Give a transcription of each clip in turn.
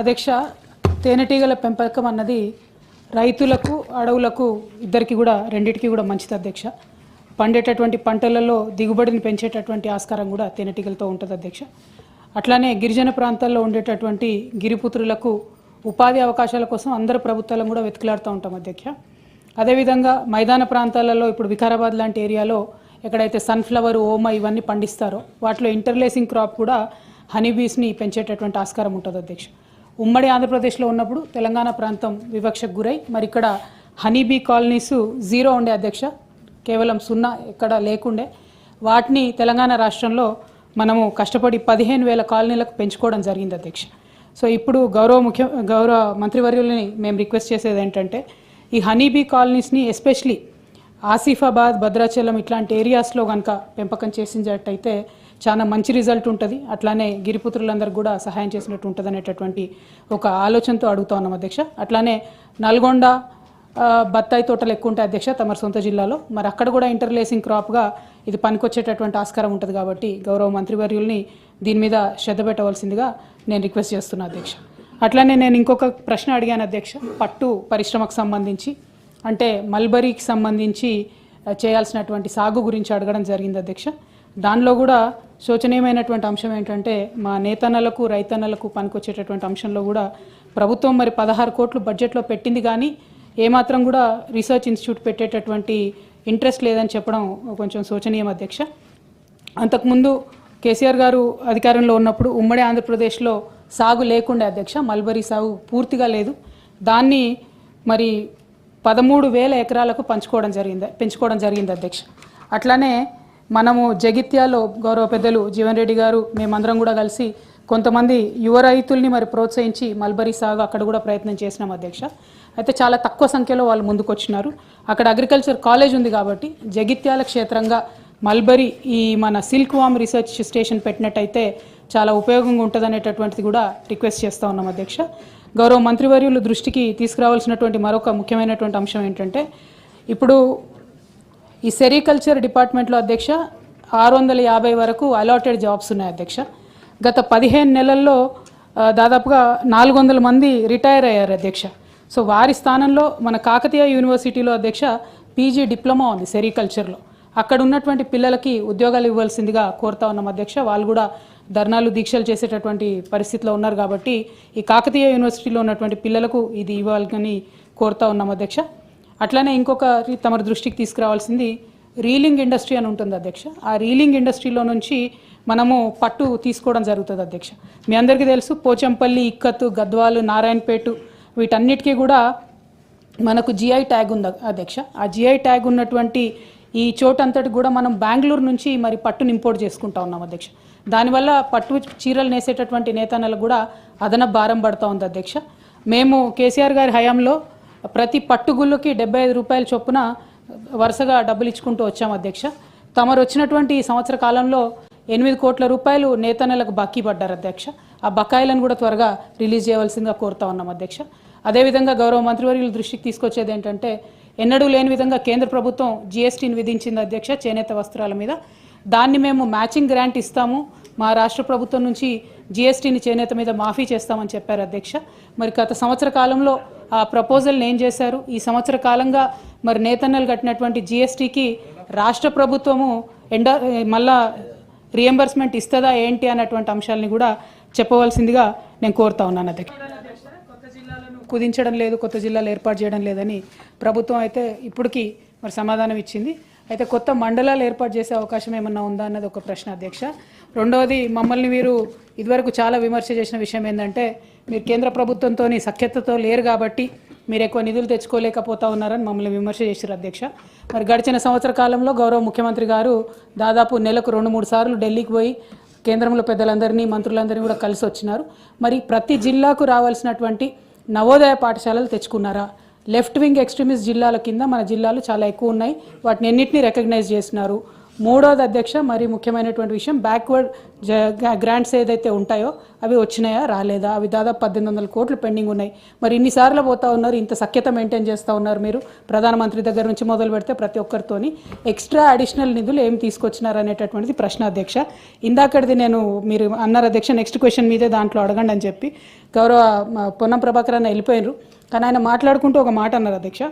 అధ్యక్ష తేనెటీగల పెంపకం అన్నది రైతులకు అడవులకు ఇద్దరికి కూడా రెండిటికి కూడా మంచిది అధ్యక్ష. పండేటటువంటి పంటలలో దిగుబడిని పెంచేటటువంటి ఆస్కారం కూడా తేనెటీగలతో ఉంటుంది అధ్యక్ష. అట్లానే గిరిజన ప్రాంతాల్లో ఉండేటటువంటి గిరిపుత్రులకు ఉపాధి అవకాశాల కోసం అందరు ప్రభుత్వాలను కూడా వెతుకులాడుతూ ఉంటాం అధ్యక్ష. అదేవిధంగా మైదాన ప్రాంతాలలో ఇప్పుడు వికారాబాద్ లాంటి ఏరియాలో ఎక్కడైతే సన్ఫ్లవర్ ఓమ ఇవన్నీ పండిస్తారో వాటిలో ఇంటర్లేసింగ్ క్రాప్ కూడా హనీబీస్ని పెంచేటటువంటి ఆస్కారం ఉంటుంది అధ్యక్ష. ఉమ్మడి ఆంధ్రప్రదేశ్లో ఉన్నప్పుడు తెలంగాణ ప్రాంతం వివక్షకు గురై మరి ఇక్కడ హనీబీ కాలనీస్ జీరో ఉండే అధ్యక్ష కేవలం సున్నా ఎక్కడ లేకుండే. వాటిని తెలంగాణ రాష్ట్రంలో మనము కష్టపడి పదిహేను వేల కాలనీలకు పెంచుకోవడం జరిగింది అధ్యక్ష. సో ఇప్పుడు గౌరవ ముఖ్య గౌరవ మంత్రివర్యులని మేము రిక్వెస్ట్ చేసేది ఏంటంటే ఈ హనీబీ కాలనీస్ని ఎస్పెషలీ ఆసిఫాబాద్ భద్రాచలం ఇట్లాంటి ఏరియాస్లో కనుక పెంపకం చేసినట్టయితే చాలా మంచి రిజల్ట్ ఉంటుంది. అట్లానే గిరిపుత్రులందరికీ కూడా సహాయం చేసినట్టు ఉంటుంది అనేటటువంటి ఒక ఆలోచనతో అడుగుతా ఉన్నాం అధ్యక్ష. అట్లానే నల్గొండ బత్తాయి తోటలు ఎక్కువ ఉంటాయి అధ్యక్ష తమ సొంత జిల్లాలో. మరి అక్కడ కూడా ఇంటర్లేసింగ్ క్రాప్గా ఇది పనికొచ్చేటటువంటి ఆస్కారం ఉంటుంది కాబట్టి గౌరవ మంత్రివర్యుల్ని దీని మీద శ్రద్ధ పెట్టవలసిందిగా నేను రిక్వెస్ట్ చేస్తున్నా అధ్యక్ష. అట్లానే నేను ఇంకొక ప్రశ్న అడిగాను అధ్యక్ష పట్టు పరిశ్రమకు సంబంధించి. అంటే మల్బరీకి సంబంధించి చేయాల్సినటువంటి సాగు గురించి అడగడం జరిగింది అధ్యక్ష. దానిలో కూడా శోచనీయమైనటువంటి అంశం ఏంటంటే మా నేతన్నలకు రైతన్నలకు పనికొచ్చేటటువంటి అంశంలో కూడా ప్రభుత్వం మరి పదహారు కోట్లు బడ్జెట్లో పెట్టింది కానీ ఏమాత్రం కూడా రీసెర్చ్ ఇన్స్టిట్యూట్ పెట్టేటటువంటి ఇంట్రెస్ట్ లేదని చెప్పడం కొంచెం శోచనీయం అధ్యక్ష. అంతకుముందు కేసీఆర్ గారు అధికారంలో ఉన్నప్పుడు ఉమ్మడి ఆంధ్రప్రదేశ్లో సాగు లేకుండే అధ్యక్ష మల్బరీ సాగు పూర్తిగా లేదు. దాన్ని మరి పదమూడు వేల ఎకరాలకు పంచుకోవడం జరిగింది పెంచుకోవడం జరిగింది అధ్యక్ష. అట్లానే మనము జగిత్యాలో గౌరవ పెద్దలు జీవన్ రెడ్డి గారు మేమందరం కూడా కలిసి కొంతమంది యువ రైతుల్ని మరి ప్రోత్సహించి మల్బరీ సాగు అక్కడ కూడా ప్రయత్నం చేసినాం అధ్యక్ష. అయితే చాలా తక్కువ సంఖ్యలో వాళ్ళు ముందుకొచ్చినారు. అక్కడ అగ్రికల్చర్ కాలేజ్ ఉంది కాబట్టి జగిత్యాల క్షేత్రంగా మల్బరీ ఈ మన సిల్క్ వామ్ రీసెర్చ్ స్టేషన్ పెట్టినట్టయితే చాలా ఉపయోగంగా ఉంటుంది అనేటటువంటిది కూడా రిక్వెస్ట్ చేస్తూ ఉన్నాం అధ్యక్ష. గౌరవ మంత్రివర్యులు దృష్టికి తీసుకురావాల్సినటువంటి మరొక ముఖ్యమైనటువంటి అంశం ఏంటంటే ఇప్పుడు ఈ సెరికల్చర్ డిపార్ట్మెంట్లో అధ్యక్ష ఆరు వందల యాభై వరకు అలాటెడ్ జాబ్స్ ఉన్నాయి అధ్యక్ష. గత పదిహేను నెలల్లో దాదాపుగా నాలుగు వందల మంది రిటైర్ అయ్యారు అధ్యక్ష. సో వారి స్థానంలో మన కాకతీయ యూనివర్సిటీలో అధ్యక్ష పీజీ డిప్లొమా ఉంది సెరికల్చర్లో. అక్కడ ఉన్నటువంటి పిల్లలకి ఉద్యోగాలు ఇవ్వాల్సిందిగా కోరుతా ఉన్నాం అధ్యక్ష. వాళ్ళు కూడా ధర్నాలు దీక్షలు చేసేటటువంటి పరిస్థితిలో ఉన్నారు కాబట్టి ఈ కాకతీయ యూనివర్సిటీలో ఉన్నటువంటి పిల్లలకు ఇది ఇవ్వాలని కోరుతా ఉన్నాం అధ్యక్ష. అట్లానే ఇంకొక రి- తమ దృష్టికి తీసుకురావాల్సింది రీలింగ్ ఇండస్ట్రీ అని ఉంటుంది అధ్యక్ష. ఆ రీలింగ్ ఇండస్ట్రీలో నుంచి మనము పట్టు తీసుకోవడం జరుగుతుంది అధ్యక్ష. మీ అందరికీ తెలుసు పోచంపల్లి ఇక్కత్తు గద్వాలు నారాయణపేట వీటన్నిటికీ కూడా మనకు జిఐ ట్యాగ్ ఉంది అధ్యక్ష. ఆ జిఐ ట్యాగ్ ఉన్నటువంటి ఈ చోటంతటి కూడా మనం బెంగళూరు నుంచి మరి పట్టును ఇంపోర్ట్ చేసుకుంటా ఉన్నాం అధ్యక్ష. దానివల్ల పట్టు చీరలు నేసేటటువంటి నేతన్నలకు కూడా అదనపు భారం పడుతూ ఉంది అధ్యక్ష. మేము కేసీఆర్ గారి హయాంలో ప్రతి పట్టుగుళ్ళకి డెబ్బై ఐదు రూపాయల చొప్పున వరుసగా డబ్బులు ఇచ్చుకుంటూ వచ్చాం అధ్యక్ష. తమరు వచ్చినటువంటి ఈ సంవత్సర కాలంలో ఎనిమిది కోట్ల రూపాయలు నేతన్నలకు బాకీ పడ్డారు అధ్యక్ష. ఆ బకాయిలను కూడా త్వరగా రిలీజ్ చేయవలసిందిగా కోరుతా ఉన్నాం అధ్యక్ష. అదేవిధంగా గౌరవ మంత్రివర్యుల దృష్టికి తీసుకొచ్చేది ఏంటంటే ఎన్నడూ లేని విధంగా కేంద్ర ప్రభుత్వం జీఎస్టీని విధించింది అధ్యక్ష చేనేత వస్త్రాల మీద. దాన్ని మేము మ్యాచింగ్ గ్రాంట్ ఇస్తాము. మా రాష్ట్ర ప్రభుత్వం నుంచి జీఎస్టీని చేనేత మీద మాఫీ చేస్తామని చెప్పారు అధ్యక్ష. మరి గత సంవత్సర కాలంలో ఆ ప్రపోజల్ని ఏం చేశారు? ఈ సంవత్సర కాలంగా మరి నేతన్నలు కట్టినటువంటి జీఎస్టీకి రాష్ట్ర ప్రభుత్వము ఎండ మళ్ళా రియంబర్స్మెంట్ ఇస్తుందా ఏంటి అన్నటువంటి అంశాలని కూడా చెప్పవలసిందిగా నేను కోరుతా ఉన్నాను అధ్యక్ష. కుదించడం లేదు కొత్త జిల్లాలు ఏర్పాటు చేయడం లేదని ప్రభుత్వం అయితే ఇప్పటికీ మరి సమాధానం ఇచ్చింది. అయితే కొత్త మండలాలు ఏర్పాటు చేసే అవకాశం ఏమన్నా ఉందా అన్నది ఒక ప్రశ్న అధ్యక్ష. రెండవది మమ్మల్ని మీరు ఇదివరకు చాలా విమర్శ చేసిన విషయం ఏంటంటే మీరు కేంద్ర ప్రభుత్వంతో సఖ్యతతో లేరు కాబట్టి మీరు ఎక్కువ నిధులు తెచ్చుకోలేకపోతా ఉన్నారని మమ్మల్ని విమర్శ చేశారు అధ్యక్ష. మరి గడిచిన సంవత్సర కాలంలో గౌరవ ముఖ్యమంత్రి గారు దాదాపు నెలకు రెండు మూడు సార్లు ఢిల్లీకి పోయి కేంద్రంలో పెద్దలందరినీ మంత్రులందరినీ కూడా కలిసి వచ్చినారు మరి ప్రతి జిల్లాకు రావాల్సినటువంటి నవోదయ పాఠశాలలు తెచ్చుకున్నారా? లెఫ్ట్ వింగ్ ఎక్స్ట్రీమిస్ట్ జిల్లాల కింద మన జిల్లాలు చాలా ఎక్కువ ఉన్నాయి. వాటిని ఎన్నింటినీ రికగ్నైజ్ చేసినారు. మూడోది అధ్యక్ష మరి ముఖ్యమైనటువంటి విషయం బ్యాక్వర్డ్ గ్రాంట్స్ ఏదైతే ఉంటాయో అవి వచ్చినాయా రాలేదా? అవి దాదాపు పద్దెనిమిది వందల కోట్లు పెండింగ్ ఉన్నాయి. మరి ఇన్నిసార్లు పోతా ఉన్నారు ఇంత సఖ్యత మెయింటైన్ చేస్తూ ఉన్నారు మీరు. ప్రధానమంత్రి దగ్గర నుంచి మొదలు పెడితే ప్రతి ఒక్కరితోని ఎక్స్ట్రా అడిషనల్ నిధులు ఏం తీసుకొచ్చినారు అనేటటువంటిది ప్రశ్న అధ్యక్ష. ఇందాకటిది నేను మీరు అన్నారు అధ్యక్ష నెక్స్ట్ క్వశ్చన్ మీదే దాంట్లో అడగండి అని చెప్పి. గౌరవ పొన్నం ప్రభాకర్ అన్న వెళ్ళిపోయినారు కానీ ఆయన మాట్లాడుకుంటూ ఒక మాట అన్నారు అధ్యక్ష.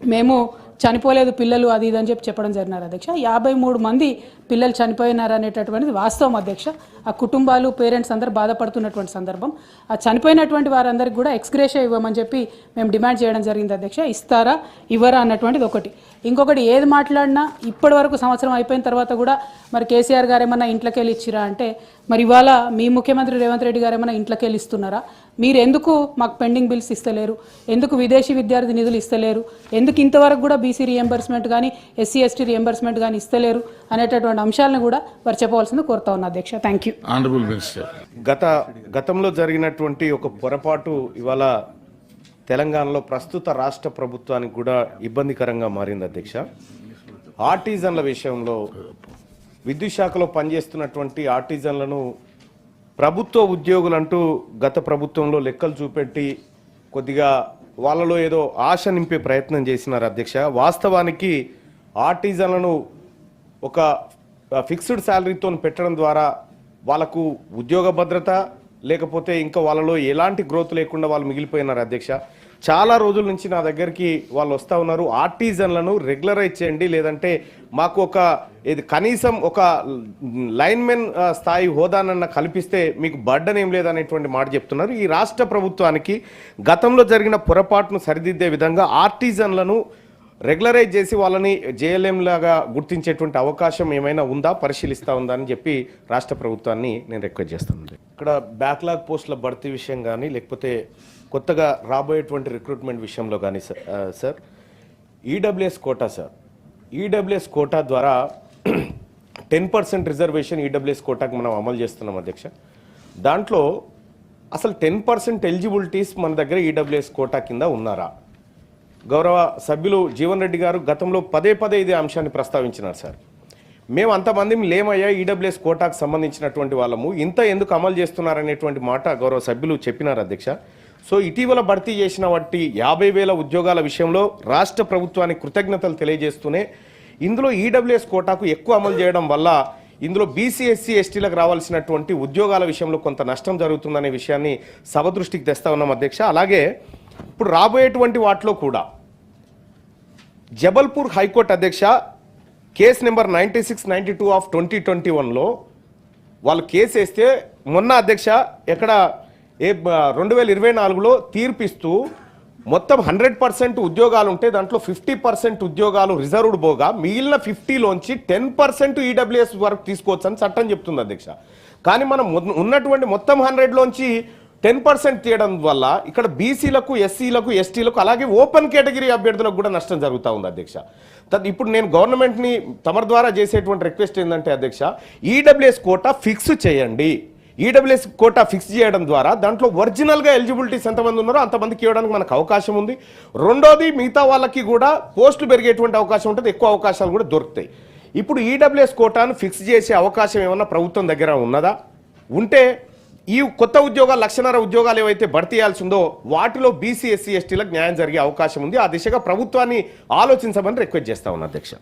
మేము చనిపోలేదు పిల్లలు అది ఇది అని చెప్పి చెప్పడం జరిగినారు అధ్యక్ష. యాభై మూడు మంది పిల్లలు చనిపోయినారు అనేటటువంటిది వాస్తవం అధ్యక్ష. ఆ కుటుంబాలు పేరెంట్స్ అందరూ బాధపడుతున్నటువంటి సందర్భం. ఆ చనిపోయినటువంటి వారందరికీ కూడా ఎక్స్గ్రేషియా ఇవ్వమని చెప్పి మేము డిమాండ్ చేయడం జరిగింది అధ్యక్ష. ఇస్తారా ఇవ్వరా అన్నటువంటిది ఒకటి. ఇంకొకటి ఏది మాట్లాడినా ఇప్పటి వరకు సంవత్సరం అయిపోయిన తర్వాత కూడా మరి కేసీఆర్ గారు ఏమన్నా ఇంట్లోకి వెళ్ళి ఇచ్చిరా అంటే మరి ఇవాళ మీ ముఖ్యమంత్రి రేవంత్ రెడ్డి గారు ఏమైనా ఇంట్లోకి వెళ్ళి ఇస్తున్నారా? మీరు ఎందుకు మాకు పెండింగ్ బిల్స్ ఇస్తలేరు? ఎందుకు విదేశీ విద్యార్థి నిధులు ఇస్తలేరు? ఎందుకు ఇంతవరకు కూడా బీసీ రియంబర్స్మెంట్ కానీ ఎస్సీ ఎస్టీ రియంబర్స్మెంట్ కానీ ఇస్తలేరు అనేటటువంటి అంశాలను కూడా వారు చెప్పవలసింది కోరుతా ఉన్నా అధ్యక్ష. థ్యాంక్ యూ ఆనరబుల్ మినిస్టర్ గత గతంలో జరిగినటువంటి ఒక పొరపాటు ఇవాళ తెలంగాణలో ప్రస్తుత రాష్ట్ర ప్రభుత్వానికి కూడా ఇబ్బందికరంగా మారింది అధ్యక్ష. ఆర్టిజన్ల విషయంలో విద్యుత్ శాఖలో పనిచేస్తున్నటువంటి ఆర్టిజన్లను ప్రభుత్వ ఉద్యోగులంటూ గత ప్రభుత్వంలో లెక్కలు చూపెట్టి కొద్దిగా వాళ్ళలో ఏదో ఆశ నింపే ప్రయత్నం చేసినారు అధ్యక్ష. వాస్తవానికి ఆర్టిజన్లను ఒక ఫిక్స్డ్ శాలరీతో పెట్టడం ద్వారా వాళ్ళకు ఉద్యోగ భద్రత లేకపోతే ఇంకా వాళ్ళలో ఎలాంటి గ్రోత్ లేకుండా వాళ్ళు మిగిలిపోయినారు అధ్యక్ష. చాలా రోజుల నుంచి నా దగ్గరికి వాళ్ళు వస్తూ ఉన్నారు. ఆర్టిజన్లను రెగ్యులరైజ్ చేయండి. లేదంటే మాకు ఒక ఇది కనీసం ఒక లైన్మెన్ స్థాయి హోదానన్న కల్పిస్తే మీకు బర్డన్ ఏం లేదనేటువంటి మాట చెప్తున్నారు. ఈ రాష్ట్ర ప్రభుత్వానికి గతంలో జరిగిన పొరపాటును సరిదిద్దే విధంగా ఆర్టిజన్లను రెగ్యులరైజ్ చేసి వాళ్ళని జేఎల్ఎం లాగా గుర్తించేటువంటి అవకాశం ఏమైనా ఉందా పరిశీలిస్తా ఉందా అని చెప్పి రాష్ట్ర ప్రభుత్వాన్ని నేను రిక్వెస్ట్ చేస్తాను ఇక్కడ బ్యాక్లాగ్ పోస్టుల భర్తీ విషయం కానీ లేకపోతే కొత్తగా రాబోయేటువంటి రిక్రూట్మెంట్ విషయంలో కానీ sir sir EWS quota sir EWS quota ద్వారా టెన్ పర్సెంట్ రిజర్వేషన్ ఈడబ్ల్యూఎస్ కోటాకు మనం అమలు చేస్తున్నాం అధ్యక్ష. దాంట్లో అసలు టెన్ పర్సెంట్ ఎలిజిబిలిటీస్ మన దగ్గర ఈడబ్ల్యూఎస్ కోటా కింద ఉన్నారా? గౌరవ సభ్యులు జీవన్ రెడ్డి గారు గతంలో పదే పదే ఇదే అంశాన్ని ప్రస్తావించినారు సార్. మేము అంతమంది లేమయ్యా ఈడబ్ల్యూఎస్ కోటాకు సంబంధించినటువంటి వాళ్ళము. ఇంత ఎందుకు అమలు చేస్తున్నారనేటువంటి మాట గౌరవ సభ్యులు చెప్పినారు అధ్యక్ష. సో ఇటీవల భర్తీ చేసిన వాటి యాభై వేల ఉద్యోగాల విషయంలో రాష్ట్ర ప్రభుత్వానికి కృతజ్ఞతలు తెలియజేస్తూనే ఇందులో ఈడబ్ల్యూఎస్ కోటాకు ఎక్కువ అమలు చేయడం వల్ల ఇందులో బీసీ ఎస్సీ ఎస్టీలకు రావాల్సినటువంటి ఉద్యోగాల విషయంలో కొంత నష్టం జరుగుతుందనే విషయాన్ని సభ దృష్టికి తెస్తా ఉన్నాం అధ్యక్ష. అలాగే ఇప్పుడు రాబోయేటువంటి వాటిలో కూడా జబల్పూర్ హైకోర్టు అధ్యక్ష case number ninety six ninety two of twenty twenty వన్లో వాళ్ళు కేసు వేస్తే మొన్న అధ్యక్ష ఎక్కడ ఏ రెండు వేల ఇరవై నాలుగులో తీర్పిస్తూ మొత్తం హండ్రెడ్ పర్సెంట్ ఉద్యోగాలు ఉంటే దాంట్లో ఫిఫ్టీ పర్సెంట్ ఉద్యోగాలు రిజర్వ్డ్ పోగా మిగిలిన ఫిఫ్టీలోంచి టెన్ పర్సెంట్ ఈడబ్ల్యూఎస్ వరకు తీసుకోవచ్చు అని చట్టం చెప్తుంది అధ్యక్ష. కానీ మనం ఉన్నటువంటి మొత్తం హండ్రెడ్లోంచి టెన్ పర్సెంట్ తీయడం వల్ల ఇక్కడ బీసీలకు ఎస్సీలకు ఎస్టీలకు అలాగే ఓపెన్ కేటగిరీ అభ్యర్థులకు కూడా నష్టం జరుగుతూ ఉంది అధ్యక్ష. తద్ ఇప్పుడు నేను గవర్నమెంట్ని తమరి ద్వారా చేసేటువంటి రిక్వెస్ట్ ఏంటంటే అధ్యక్ష ఈడబ్ల్యూఎస్ కోటా ఫిక్స్ చేయండి. ఈడబ్ల్యూఎస్ కోటా ఫిక్స్ చేయడం ద్వారా దాంట్లో ఒరిజినల్గా ఎలిజిబిలిటీస్ ఎంతమంది ఉన్నారో అంతమందికి ఇవ్వడానికి మనకు అవకాశం ఉంది. రెండోది మిగతా వాళ్ళకి కూడా పోస్టులు పెరిగేటువంటి అవకాశం ఉంటుంది ఎక్కువ అవకాశాలు కూడా దొరుకుతాయి. ఇప్పుడు ఈడబ్ల్యూఎస్ కోటాను ఫిక్స్ చేసే అవకాశం ఏమన్నా ప్రభుత్వం దగ్గర ఉన్నదా? ఉంటే ఈ కొత్త ఉద్యోగాలు లక్షన్నర ఉద్యోగాలు ఏవైతే భర్తీ చేయాల్సి ఉందో వాటిలో బీసీ ఎస్సీ ఎస్టీలకు న్యాయం జరిగే అవకాశం ఉంది. ఆ దిశగా ప్రభుత్వాన్ని ఆలోచించమని రిక్వెస్ట్ చేస్తా ఉన్నా అధ్యక్ష.